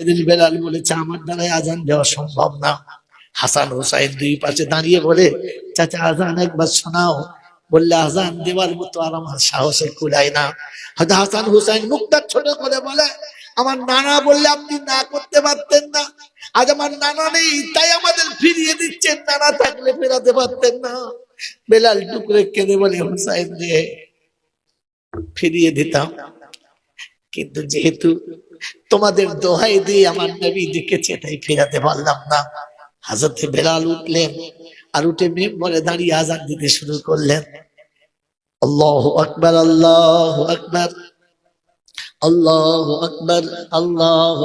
এদিন বেলাল বলেছে, আমার দ্বারাই আজান দেওয়া সম্ভব না। হাসান হোসাইন দুই পাশে দাঁড়িয়ে বলে, চাচা, আজান একবার শোনাও। বললে, আজান দেওয়ার মতো আর আমার সাহসে কুলায় না। হয়তো হাসান হুসাইন মুখটা ছোট করে বলে, আমার নানা বললে আপনি না করতে পারতেন না। আজ আমার নানা নেই, তাই আমাদের ফিরিয়ে দিচ্ছেন। নানা থাকলে ফেরাতে পারতেন না। বেলাল টুকরে কেঁদে বলে, হুসাইন দিয়ে ফিরিয়ে দিতাম। কিন্তু যেহেতু তোমাদের দোহাই দিয়ে আমার নবী দেখেছে তাই ফেরাতে পারলাম না। হাজরতে বেলাল উঠলেন আর উঠে মেম্বরে দাঁড়িয়ে আজান দিতে শুরু করলেন। আল্লাহ আকবার, আল্লাহ আল্লাহ আল্লাহ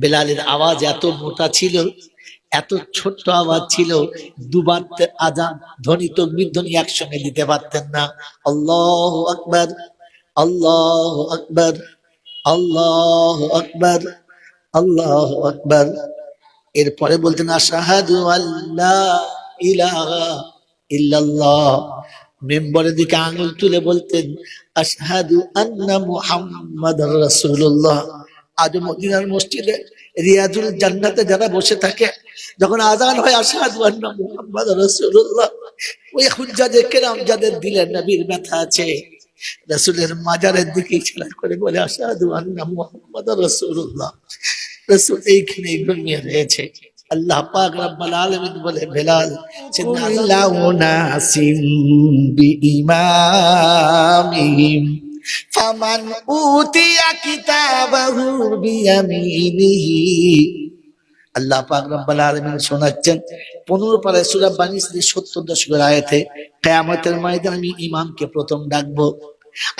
বেলালের আওয়াজ এত মোটা ছিল, এত ছোট্ট আওয়াজ ছিল, দুবার আজান ধ্বনি তকবির ধ্বনি একসঙ্গে দিতে পারতেন না। আল্লাহ আকবার আল্লাহ আকবার আল্লাহ আকবার আল্লাহ আকবার এরপরে বলতেন, আশাহাদু আল্লাহ ইলাহা ইল্লাল্লাহ। মেম্বরের দিকে আঙুল তুলে বলতেন, আশহাদু আন্না মুহাম্মাদার রাসূলুল্লাহ। আজ মদিনার মসজিদে রিয়াজুল জান্নাতে যারা বসে থাকে, যখন আজান হয়, আশহাদু আন্না মুহাম্মাদার রাসূলুল্লাহ। ওই হুজ্জাজে কেরাম যাদের দিলের নবীর ব্যথা আছে। রাসূলের মাজারের দিকে ইশারা করে বলে, আশহাদু আন্না মুহাম্মাদার রাসূলুল্লাহ। রাসূল এইখানে ঘুমিয়ে রয়েছে। আল্লাহ পাক রব্বুল আলামিন বলে, বেলাল কুল্লাউ নাসিম বিইমামিহিম। ফামান উতিয়া কিতাবাহু বিয়ামিনিহি। আল্লাহ পাক রব্বুল শোনাচ্ছেন 15 পারে সূরা বানী ইসরাঈল 70 দশকের আয়াতে, কিয়ামতের ময়দানে আমি ইমামকে প্রথম ডাকবো।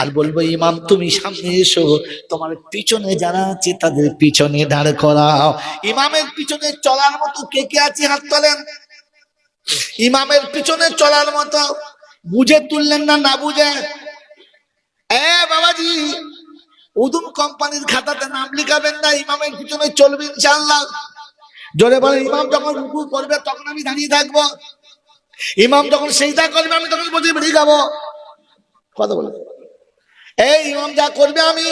আর বলব, ইমাম, তুমি সামনে এসো, তোমার পিছনে যারা আছে তাদের পিছনে দাঁড় করাও। ইমামের পিছনে চলার মতো কে কে আছে হাত তোলেন? ইমামের পিছনে চলার মতো বুঝে তুললেন না না বুঝে? এ বাবাজি, উদুম কোম্পানির খাতাতে নাম লিখাবেন না, ইমামের পিছনে চলবে ইনশাআল্লাহ। জোরে বলে ইমাম যখন রুকু করবে, তখন আমি দাঁড়িয়ে থাকব। ইমাম যখন সেইটা করবে, আমি তখন বসে বেরিয়ে যাব। কথা বলে এই ইমাম যা করবে আমি,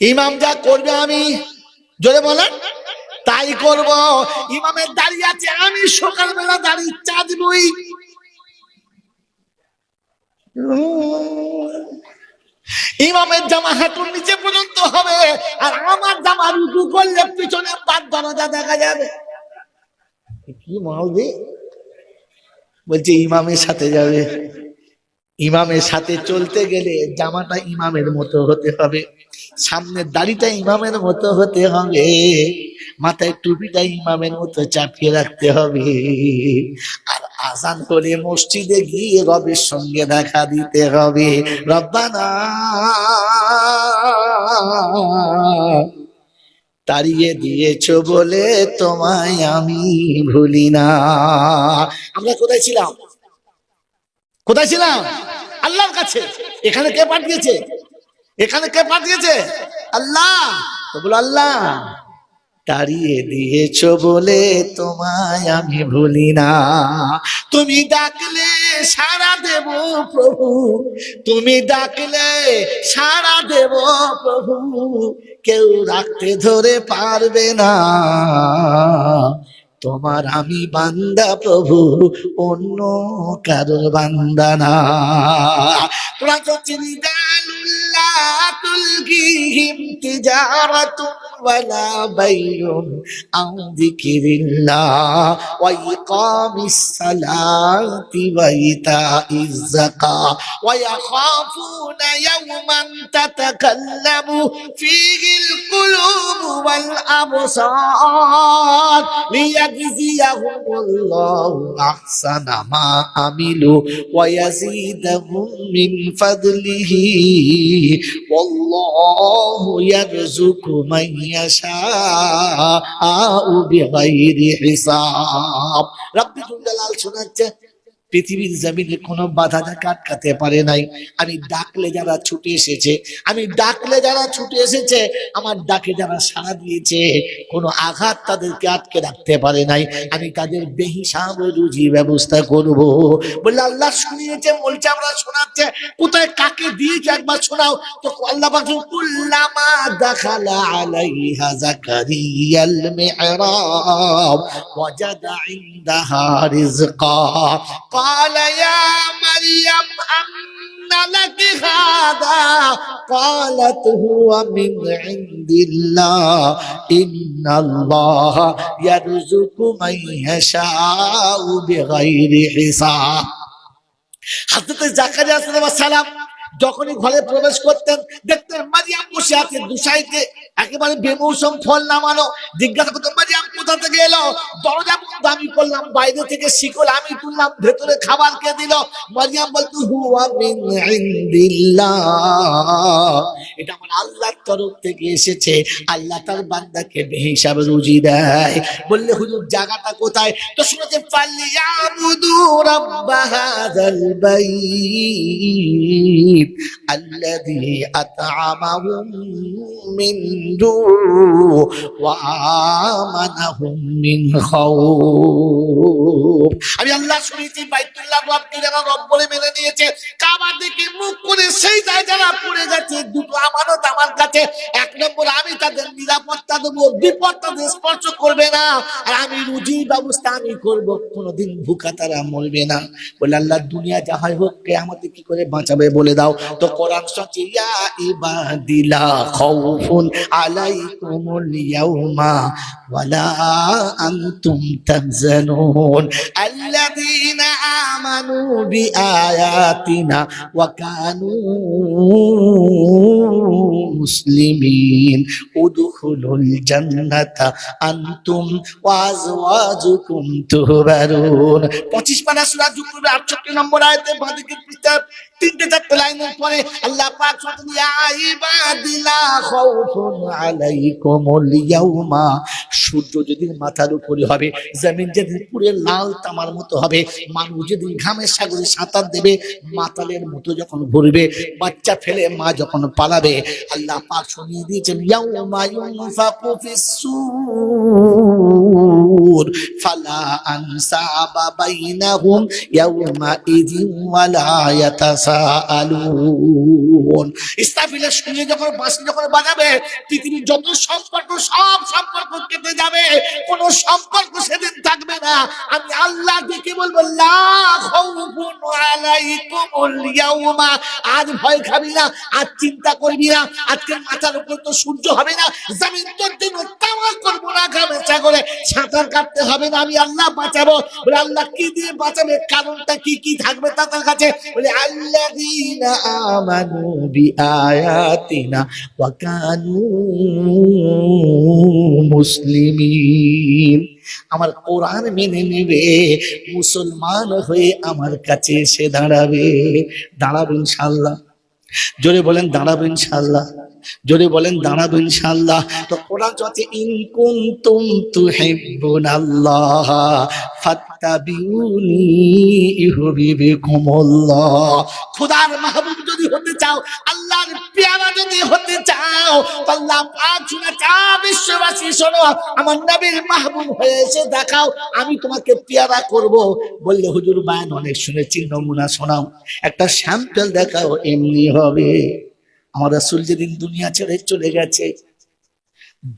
ইমাম যা করবে আমি, জোরে বলেন, তাই করব। ইমামের দাঁড়িয়ে আছে, আমি সকালবেলা দাঁড়িয়ে চা দিবই। ইমামের জামা হাঁটুর নিচে পর্যন্ত হবে, আর আমার জামা রুটু করলে পিছনে পাঁচ দরজা দেখা যাবে। কি দে বলছে, ইমামের সাথে যাবে। ইমামের সাথে চলতে গেলে জামাটা ইমামের মতো হতে হবে। সামনের দাড়িটা ইমামের মতো হতে হবে। মাথায় টুপিটা ইমামের মতো চাপিয়ে রাখতে হবে। আর আজান করে মসজিদে গিয়ে রবের সঙ্গে দেখা দিতে হবে। রব্বানা। তাড়িয়ে দিয়েছ বলে তোমায় আমি ভুলি না। আমরা কোথায় ছিলাম? কোথায় ছিলাম? আল্লাহর কাছে। এখানে কে পাঠিয়েছে? এখানে কে পাঠিয়েছে? আল্লাহ। তো বলো, আল্লাহ। তাড়িয়ে দিয়েছ বলে তোমায় আমি ভুলি না। তুমি ডাকলে সারা দেব প্রভু, তুমি ডাকলে সারা দেব প্রভু, কেউ রাখতে ধরে পারবে না। তোমার আমি বান্দা প্রভু, অন্য কারোর বান্দা না। তো تلقيهم تجارة ولا بيع عن ذكر الله وإقام الصلاة وإيتاء الزكاة ويخافون يوما تتكلم فيه القلوب والأبصار ليجزيهم الله أحسن ما عملوا ويزيدهم من فضله. والله يرزق من يشاء بغير حساب رب جل جلال শোনাচ্ছে পৃথিবীর জমিনে কোনো বাধা যাকে আটকাতে পারে নাই। আমি ডাকলে যারা ছুটে এসেছে, আমি ডাকলে যারা ছুটে এসেছে, আমার ডাকে যারা সাড়া দিয়েছে, কোনো আঘাত তাদেরকে আটকে রাখতে পারে নাই। আমি তাদের বেহিসাব রুজি ব্যবস্থা করব। বললে, আল্লাহ শুনিয়েছে, বলছে, আমরা শোনাচ্ছে। কোথায় কাকে দিয়েছে একবার শোনাও? তো আল্লাহ কুল্লামা দাখালা قال يا مريم أن لك هذا قالت هو من عند الله إن الله يرزق من يشاء بغير حساب حضرت زكريا عليه السلام যখনই ঘরে প্রবেশ করতেন, দেখতেন মারিয়াম বসে আছে দুসাইতে একেবারে বেমৌসুম ফল নামানো। জিজ্ঞাসা করতেন, মারিয়াম, কোথা থেকে এলো? দরজা বন্ধ, আমি করলাম বাইরে থেকে শিকল আমি তুললাম, ভেতরে খাবার কে দিল? মারিয়াম বলতো, হুয়া মিন ইনদিল্লাহ। এটা আমার আল্লাহর তরফ থেকে এসেছে। আল্লাহ তার বান্দাকে বেহিসাবে রুজি দেয়। বললে, হুজুর, জায়গাটা কোথায়? তো শুনেছে, ফালিয়াবুদু রাব্বা হাযাল বাইত। الذي أطعمهم من جوع وآمنهم من خوف আমি আল্লাহ শুনেছি বাইতুল্লাহ রবকে যারা রব বলে মেনে নিয়েছে কাবার দিকে মুখ করে সেই দায় যারা পড়ে গেছে দুটো আমানত আমার কাছে এক নম্বর আমি তাদের নিরাপত্তা দেবো বিপদ তাদের স্পর্শ করবে না আর আমি রুজি ব্যবস্থা আমি করব কোনোদিন ভুকা তারা মরবে না বলে আল্লাহ দুনিয়া যা হয় হোক কে আমাদের কি করে বাঁচাবে বলে দাও দাও, তো কোরআন সচি ইয়া ইবাদিলা খাউফুন আলাইকুমুল ইয়াউমা ওয়ালা আনতুম তাহজানুন। আল্লাযীনা আমানু বিআয়াতিনা ওয়া কানু মুসলিমিন। উদখুলুল জান্নাতা আনতুম ওয়া আযওয়াজুকুম তুহবারুন। 25 পারা সূরা জুমরা 68 নম্বর আয়াতে বাদিকে পৃষ্ঠা তিনটে চারটে লাইনের পরে আল্লাহ পাক খাউফুন আলাইকুমুল ইয়াউমা। সূর্য যেদিন মাথার উপরে হবে, জমিন যেদিন পুরে লাল তামার মতো হবে, মানুষ যেদিন ঘামের সাগরে সাঁতার দেবে, মাতালের মতো যখন ঘুরবে, বাচ্চা ফেলে মা যখন পালাবে, আল্লাহ পাক শুনিয়ে দিয়েছেন, ইয়াউমা ইউনফাকু ফিস-সূর ফালা আনসাবা ইয়াউমা ইযিন ওয়ালা আমি আল্লাহ দেখে বলব আজ ভয় খাবি না, আজ চিন্তা করবি না। আজকে মাথার উপর তো সূর্য হবে না। জমিন তোর তামাক করব না ঘামে সাগরে সাঁতার কাটতে হবে না, আমি আল্লাহ বাঁচাবো। বলে, আল্লাহ কি দিয়ে বাঁচাবে? কারণটা কি কি থাকবে তাদের কাছে? বলে আল্লাযীনা আমানু آمنوا بآياتنا وكانوا মুসলিমিন আমার কোরআন মেনে নেবে, মুসলমান হয়ে আমার কাছে এসে দাঁড়াবে। দাঁড়াবে ইনশাল্লাহ জোরে বলেন, দাঁড়াবে ইনশাল্লাহ জোরে বলেন দাঁড়াবে ইনশাল্লাহ তো কোরআন চলছে ইন কুনতুম তুহিব্বুনাল্লাহ ফাত্তাবিউনি ইউহিব্বুকুমুল্লাহ। খোদার মাহবুব যদি হতে চাও, আল্লাহর পেয়ারা যদি হতে চাও, আল্লাহ আমার হয়ে এসে দেখাও, আমি তোমাকে পেয়ারা করব। বললে, হুজুর, বায়ান অনেক শুনেছি, নমুনা শোনাও। একটা স্যাম্পল দেখাও, এমনি হবে। আমার রাসূল যেদিন দুনিয়া ছেড়ে চলে গেছে,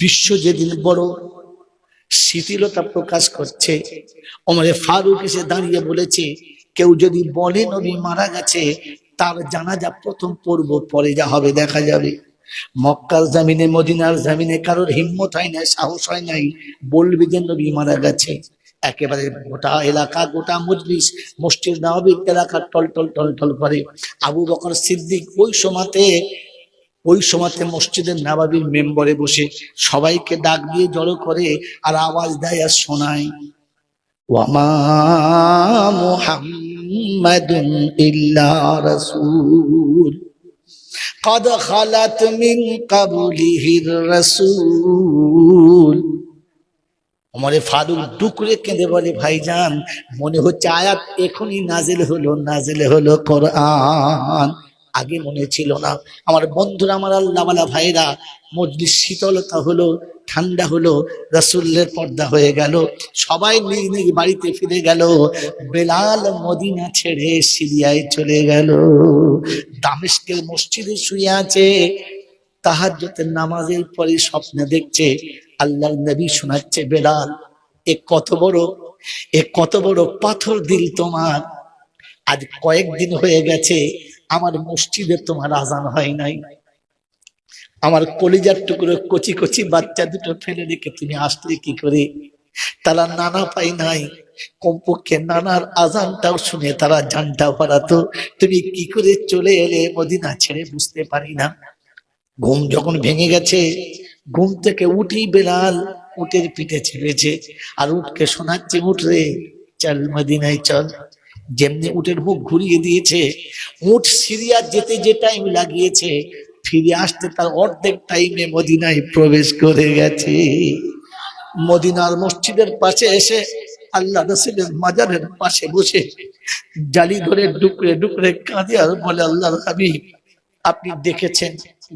বিশ্ব যেদিন বড়, শিথিলতা প্রকাশ করছে। ওমরে ফারুক এসে দাঁড়িয়ে বলেছে, কেউ যদি বলে নবী মারা গেছে, তার জানাজা প্রথম পর্ব, পরে যা হবে দেখা যাবে। মক্কার জামিনে, মদিনার জামিনে কারোর হিম্মত হয় নাই, সাহস হয় নাই, বলবি যে নবী মারা গেছে। একেবারে গোটা এলাকা গোটা মজলিস মসজিদ নবীর এলাকা টল টল টল টল করে আবু বকর সিদ্দিক ওই সময়তে ওই সময়তে মসজিদের নাবাবির মেম্বরে বসে সবাইকে ডাক দিয়ে জড়ো করে আর আওয়াজ দেয় আর শোনায় ওয়ামা মুহাম্মাদুন ইল্লা রাসূল قد خلت من قبله الرسول আমারে ফারুক ডুকরে কেঁদে বলে, ভাইজান, মনে হচ্ছে আয়াত এখনই নাজেল হলো নাজেল হলো কোরআন। আগে মনে ছিল না। আমার বন্ধুরা, আমার আল্লাহওয়ালা ভাইরা মজলিস শীতলতা হলো, ঠান্ডা হলো রসুল্লের পর্দা হয়ে গেল, সবাই নিজ নিজ বাড়িতে ফিরে গেল, বেলাল মদিনা ছেড়ে সিরিয়ায় চলে গেল, দামেস্কের মসজিদে শুয়ে আছে তাহাজ্জতের নামাজের পরে স্বপ্নে দেখছে আল্লাহর নবী শোনাচ্ছে, বেলাল, এ কত বড়, এ কত বড় পাথর দিল তোমার। আজ কয়েকদিন হয়ে গেছে, আমার মসজিদে তোমার আজান হয় নাই। আমার কলিজার টুকরো কচি কচি বাচ্চা দুটো ফেলে রেখে তুমি আসলে কি করে? তারা নানা পাই নাই, কমপক্ষে নানার আজানটাও শুনে তারা জানটা ভরাতো তুমি কি করে চলে এলে মদিনা ছেড়ে বুঝতে পারি না। ঘুম যখন ভেঙে গেছে ঘুম থেকে উঠি বেলাল উটের পিঠে ছেড়েছে, আর উঠকে শোনাচ্ছে, উঠ রে, চল মদিনায় চল। যেমনি উটের মুখ ঘুরিয়ে দিয়েছে উঠ সিরিয়া যেতে যে টাইম লাগিয়েছে, ফিরে আসতে তার অর্ধেক টাইমে মদিনায় প্রবেশ করে গেছে। মদিনার মসজিদের পাশে এসে আল্লাহ রসুলের মাজারের পাশে বসে জালি ধরে ডুকরে ডুকরে কাঁদে আর বলে, আল্লাহর হাবিব, আপনি দেখেছেন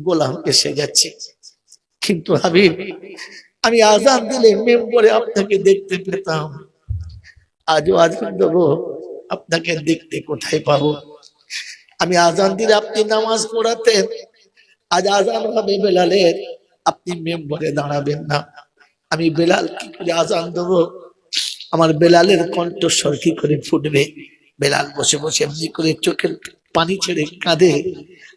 গোলাম এসে গেছে। কিন্তু হাবিব আমি আজান দিলে মেম্বরে আপনাকে দেখতে পেতাম। আজও আজান দেবো, আপনাকে দেখতে কোথায় পাবো? আমি আজান দিলে আপনি নামাজ পড়াতেন, আজ আজান হবে বেলালের, আপনি মেম্বরে দাঁড়াবেন না। আমি বেলাল কি করে আজান দেবো? আমার বেলালের কণ্ঠস্বর কি করে ফুটবে? বেলাল বসে বসে এমনি করে চোখের পানি ছেড়ে কাঁদে।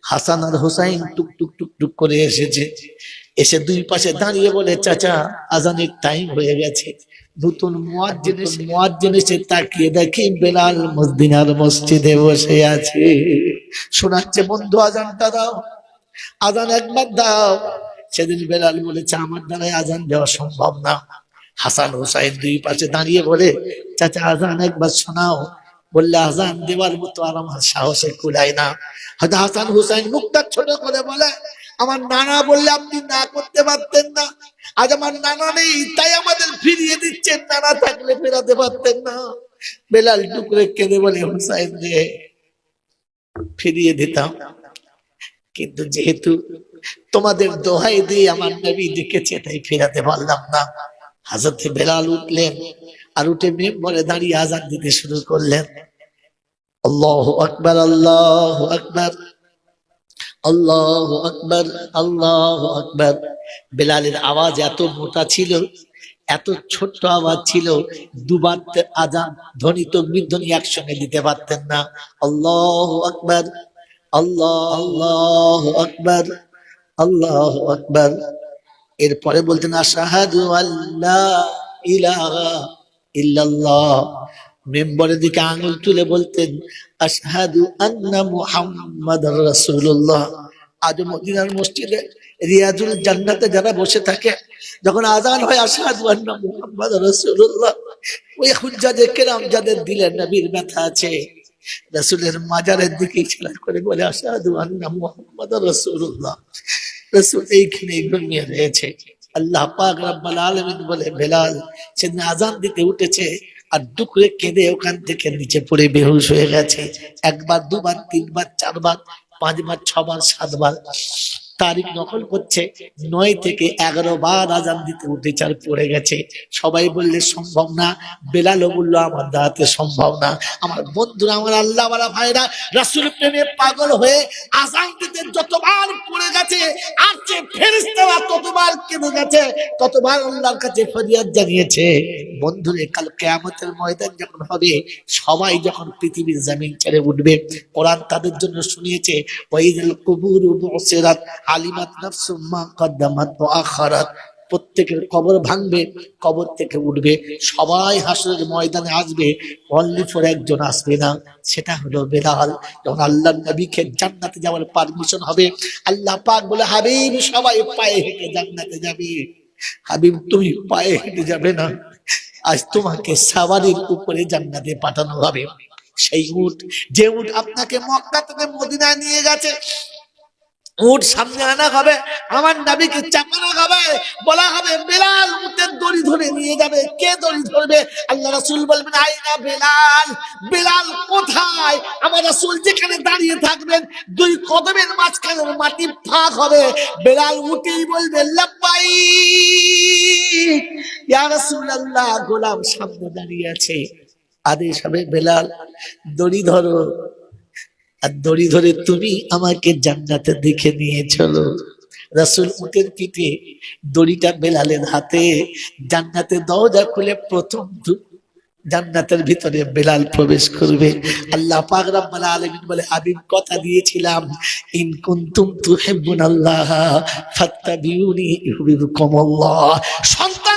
হাসান আর হোসাইন টুক টুক টুক টুক করে এসেছে। এসে দুই পাশে দাঁড়িয়ে বলে চাচা আজানের টাইম হয়ে গেছে। নতুন মুয়াজ্জিন এসে তাকিয়ে দেখি বেলাল মসদিনার মসজিদে বসে আছে। শোনাচ্ছে বন্ধু আজানটা দাও। আজান একবার দাও। সেদিন বেলাল বলেছে আমার দ্বারাই আজান দেওয়া সম্ভব না। হাসান হুসাইন দুই পাশে দাঁড়িয়ে বলে চাচা আজান একবার শোনাও। বললে আজান দেওয়ার মতো আর আমার সাহসে কুলায় না। হয়তো হাসান হুসাইন মুখটা ছোট করে বলে আমার নানা বললে আপনি না করতে পারতেন না। আজ আমার নানা নেই, তাই আমাদের ফিরিয়ে দিচ্ছেন। নানা থাকলে ফেরাতে পারতেন না। বেলাল টুকরে কেঁদে বলে হুসাইন রে, ফিরিয়ে দিতাম। কিন্তু যেহেতু তোমাদের দোহাই দিয়ে আমার নবী দেখেছে তাই ফেরাতে পারলাম না। হাজরতে বেলাল উঠলেন আর উঠে মেম্বরে দাঁড়িয়ে আজান দিতে শুরু করলেন। আল্লাহ আকবার আল্লাহ আকবার। আল্লাহ আকবর আল্লাহ আকবর। বেলালের আওয়াজ এত মোটা ছিল, এত ছোট্ট আওয়াজ ছিল, দুবার তে- আজান, ধ্বনি, তকবির, ধ্বনি একসঙ্গে দিতে পারতেন না। আল্লাহ আকবর, আল্লাহ আল্লাহ আকবার, আল্লাহ আকবর। এরপরে বলতেন, আশাহাদু আল্লাহ ইলাহা ইল্লাল্লাহ। মেম্বরের দিকে আঙুল তুলে বলতেন, আশহাদু আন্না মুহাম্মাদার রাসূলুল্লাহ। আজ মদিনার মসজিদে রিয়াজুল জান্নাতে যারা বসে থাকে, যখন আজান হয়, আশহাদু আন্না মুহাম্মাদার রাসূলুল্লাহ। ওই হুজ্জাজে কেরাম যাদের দিলের নবীর ব্যথা আছে, রাসূলের মাজারের দিকে ইশারা করে বলে, আশহাদু আন্না মুহাম্মাদার রাসূলুল্লাহ। রাসূল এইখানে ঘুমিয়ে রয়েছে। আল্লাহ পাক রব্বুল আলামিন বলে, বেলাল, সেদিন আজান দিতে উঠেছে আর দুপুরে কেঁদে ওখান থেকে নিচে পড়ে বেহুশ হয়ে গেছে। একবার, দুবার, তিনবার, চারবার, পাঁচবার, ছবার, সাতবার। তারিখ নকল করছে। নয় থেকে এগারো বার আজান দিতে উঠেছে আর পড়ে গেছে। সবাই বললে সম্ভব না। বেলালও বলল, আমার দাঁড়াতে সম্ভব না। আমার বন্ধুরা, আমার আল্লাহ ভাইরা, রাসুল প্রেমে পাগল হয়ে আজান দিতে যতবার পড়ে গেছে, আর যে ফেরিস্তারা ততবার কেঁদে গেছে, ততবার আল্লাহর কাছে ফরিয়াদ জানিয়েছে। বন্ধুরে, কাল কেয়ামতের ময়দান যখন হবে, সবাই যখন পৃথিবীর জমিন ছেড়ে উঠবে, কোরআন তাদের জন্য শুনিয়েছে ওয়াইদাল কুবুর আলিমাত নাফসুম মা কদ্দামাত আখারাত। প্রত্যেকের কবর ভাঙবে, কবর থেকে উঠবে, সবাই হাসরের ময়দানে আসবে অনলি ফর একজন আসবে না, সেটা হলো বেলাল। যখন আল্লাহ নবীকে জান্নাতে যাওয়ার পারমিশন হবে, আল্লাহ পাক বলে, হাবিব, সবাই পায়ে হেঁটে জান্নাতে যাবে। হাবিব, তুমি পায়ে হেঁটে যাবে না। আজ তোমাকে সাওয়ারির উপরে জান্নাতে পাঠানো হবে। সেই উট, যে উট আপনাকে মক্কা থেকে মদিনায় নিয়ে গেছে উট সামনে আনা হবে। আমার নাবিকে চাপানো হবে। বলা হবে, বেলাল উটের দড়ি ধরে নিয়ে যাবে। কে দড়ি ধরবে? আল্লাহ রাসূল বলবেন আইনা বেলাল। বেলাল কোথায়? আমার রাসূল যেখানে দাঁড়িয়ে থাকবেন, দুই কদমের মাঝখানের মাটি ফাঁক হবে। বেলাল উঠেই বলবে লাব্বাই ইয়া রাসূলুল্লাহ, গোলাম সামনে দাঁড়িয়ে আছে। আদেশ হবে, বেলাল, দড়ি ধরো। আর দড়ি ধরে তুমি আমাকে জান্নাতে দেখে নিয়ে চলো। রাসুল উটের পিঠে দড়িটা বেলালের হাতে, জান্নাতে দরজা খুলে প্রথম জান্নাতের ভিতরে বেলাল প্রবেশ করবে। আল্লাহ পাক রব্বুল আলামিন বলে হাবিব কথা দিয়েছিলাম, ইন কুনতুম তুহিব্বুনাল্লাহ ফাত্তাবিউনি ইউহিব্বুকুমুল্লাহ। সন্তানকে পিতা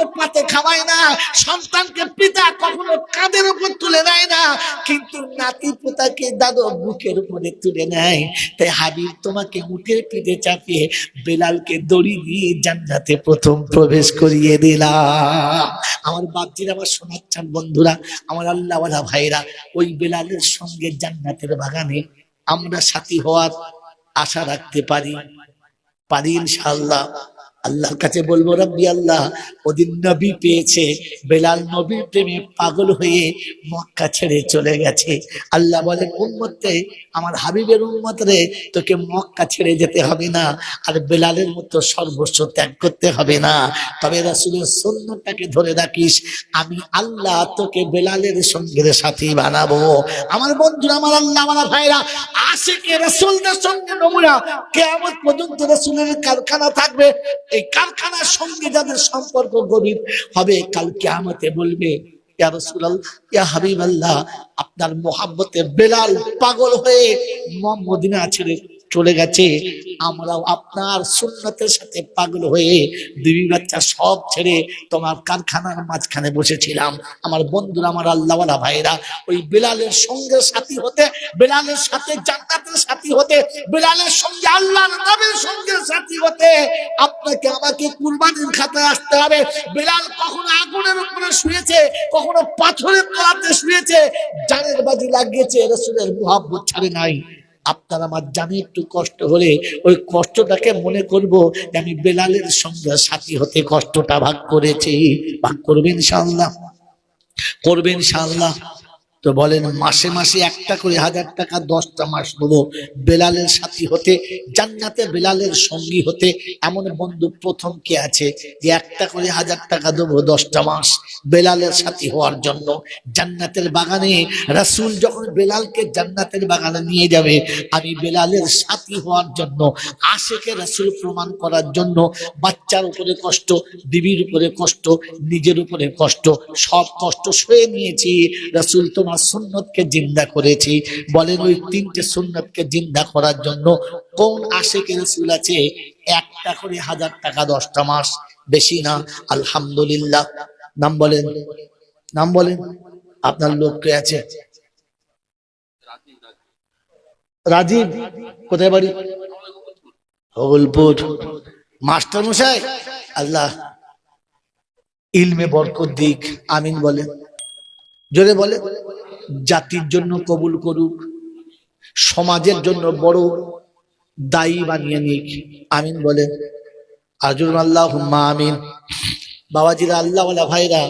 কখনো পাতে খাওয়ায় না, সন্তানকে পিতা কখনো কাঁধের উপর তুলে নেয় না, কিন্তু নাতি পোতাকে দাদু বুকের উপরে তুলে নেয়। তাই হাবিব তোমাকে উঠে পিঠে চাপিয়ে বেলালকে দড়ি দিয়ে জান্নাতে প্রথম প্রবেশ করিয়ে দিলাম আমার বাপজির, আমার শোনাচ্ছেন বন্ধুরা, আমার আল্লাহওয়ালা ভাইরা, ওই বেলালের সঙ্গে জান্নাতের বাগানে আমরা সাথী হওয়ার আশা রাখতে পারি। পারি ইনশাআল্লাহ। আল্লাহর কাছে বলব, রব্বি আল্লাহ, ওদিন নবী পেয়েছে, বেলাল নবীর প্রেমে পাগল হয়ে মক্কা ছেড়ে চলে গেছে। আল্লাহ বলেন, উম্মতে আমার হাবিবের উম্মত রে, তোকে মক্কা ছেড়ে যেতে হবে না, আর বেলালের মতো সর্বস্ব ত্যাগ করতে হবে না। তবে রাসূলের সুন্নতটাকে ধরে রাখিস, আমি আল্লাহ তোকে বেলালের সঙ্গে সাথী বানাবো। আমার বন্ধুরা, আমার আল্লাহ, আমার ভাইরা আসে আশেকে রাসূলদের সঙ্গে নমুনা, কেয়ামত পর্যন্ত রাসূলের কারখানা থাকবে। এই কারখানার সঙ্গে যাদের সম্পর্ক গরিব হবে কালকে আমাকে বলবে আপনার মোহাম্মতে বেলাল পাগল হয়ে মদিনা ছেড়ে চলে গেছে। আমরাও আপনার সুন্নতের সাথে পাগল হয়ে দিবি বাচ্চা সব ছেড়ে তোমার কারখানার মাঝখানে বসেছিলাম। আমার বন্ধুরা, আমার আল্লাহওয়ালা ভাইরা ওই বেলালের সঙ্গে সাথী হতে, বেলালের সাথে জান্নাতের সাথী হতে, বেলালের সঙ্গে আল্লাহর নামের সঙ্গে সাথী হতে, আপনাকে আমাকে কুরবানির খাতায় আসতে হবে। বেলাল কখনো আগুনের উপরে শুয়েছে, কখনো পাথরের তলাতে শুয়েছে, জানের বাজি লাগিয়েছে, রসুলের মুহাব্বত ছাড়ে নাই। আপনার আমার জানি একটু কষ্ট হলে ওই কষ্টটাকে মনে করব যে আমি বেলালের সঙ্গে সাথী হতে কষ্টটা ভাগ করেছি। ভাগ করবেন সাল্লাহ করবেন ইনশাআল্লাহ। তো বলেন, মাসে মাসে একটা করে হাজার টাকা, দশটা মাস নেব বেলালের সাথী হতে, জান্নাতে বেলালের সঙ্গী হতে। এমন বন্ধু প্রথম কে আছে যে একটা করে হাজার টাকা দেবো দশটা মাস বেলালের সাথী হওয়ার জন্য? জান্নাতের বাগানে রাসূল যখন বেলালকে জান্নাতের বাগানে নিয়ে যাবে, আমি বেলালের সাথী হওয়ার জন্য আশেকে রাসূল প্রমাণ করার জন্য, বাচ্চার উপরে কষ্ট বিবির উপরে কষ্ট, নিজের উপরে কষ্ট, সব কষ্ট সয়ে নিয়েছি। রাসূল তোমার সুন্নতকে জিন্দা করেছি। বলেন ওই তিনটে সুন্নতকে জিন্দা করার জন্য কোন আশেকে রাসূল আছে? একটা করে হাজার টাকা দশটা মাস, বেশি না। আলহামদুলিল্লাহ। নাম বলেন। নাম বলেন। আপনার লোক কে আছে? রাজীব। কোথায় বাড়ি? হবলপুর মাস্টার মশাই। আল্লাহ। ইলমে বরকত দিক। আমিন বলে জোরে বলে জাতির জন্য কবুল করুক, সমাজের জন্য বড় দায়ী বানিয়ে নিক। আমিন বলেন। আজুর আল্লাহ আমিন। বাবাজিরা আল্লাহ ভাইরা